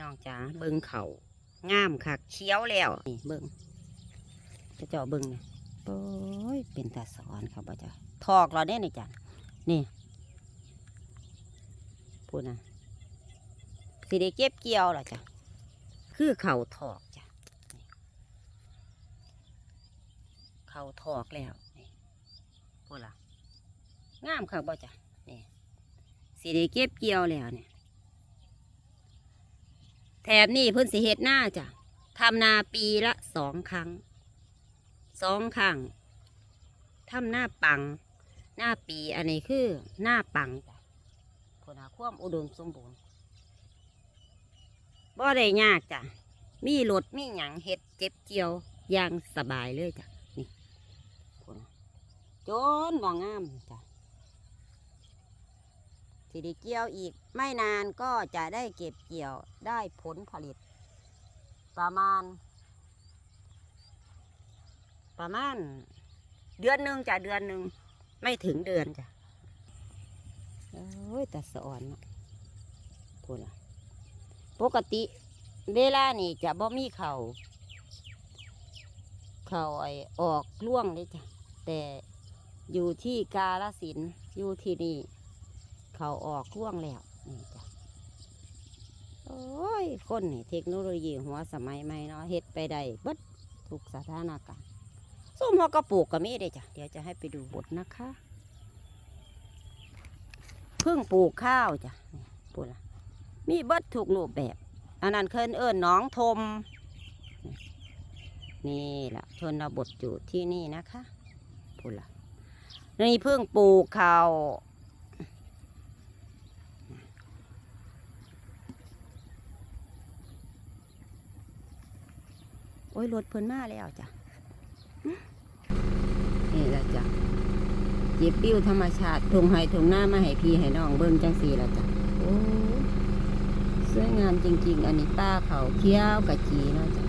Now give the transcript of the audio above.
น้องจ๋าเบิ่งเขางามค่ะเคี้ยวแล้วนี่เบิ่งจะเจาะเบิ่งนี่ยโอ้ยเป็นตาสอนครับบ่จ้ะทอกเราเนี่ยนี่จ้ะนี่พูดนะสิได้เก็บเกี่ยวหรอจ้ะคือเขาทอกจ้ะนี่เขาทอกแล้วนี่พูดละงามค่ะบ่จ้ะนี่สิได้เก็บเกี่ยวแล้วเนี่ย แถบนี่เพิ่นสิเฮ็ดหน้าจ้ะทำนาปีละสองครั้งสองครั้งทำหน้าปัง หน้าปีอันนี้คือหน้าปังจ้ะผลหาความอุดมสมบูรณ์บ่ได้ยากจ้ะมีรถมีหยังเฮ็ดเจ็บเจียวอย่างสบายเลยจ้ะนี่ผลจนบ่งามจ้ะ สิได้เกี่ยวอีกไม่นานก็จะได้เก็บเกี่ยวได้ผลผลิต ประมาณ ประมาณ เดือนหนึ่งจ้ะเดือนหนึ่งไม่ถึงเดือนจ้ะโอ้ยแต่สอนนะพูดละปกติ เวลานี่จะบ่มีเขาเขาไอออกล่วงเลยจ้ะแต่อยู่ที่กาลสินอยู่ที่นี่ เขาออกล่วงแล้วนี่จ้ะโอ้ย คนนี่เทคโนโลยีหัวสมัยใหม่เนาะเฮ็ดไปได้เบิดทุกสถานการณ์ส้มหัวกระปลูกก็มีเด้จ้ะเดี๋ยวจะให้ไปดูบทนะคะเพิ่งปลูกข้าวจ้ะนี่ปลูกละมีเบิดถูกรูปแบบ อันนั้นเคินเอิญน้องทม นี่แหละชนบทอยู่ที่นี่นะคะพูดละนี่เพิ่งปลูกข้าว โอ้ยรถเพิ่นมาแล้วจ้ะนี่แหละจ้ะเจ็บปิ้วธรรมชาติทงไห้ทงหน้ามาให้พี่ให้น้องเบิ้งจังสีแล้วจ้ะโอ้สวยงามจริง ๆ อันนี้ป้าเขาเคี้ยวกะจีเนาะจ้ะ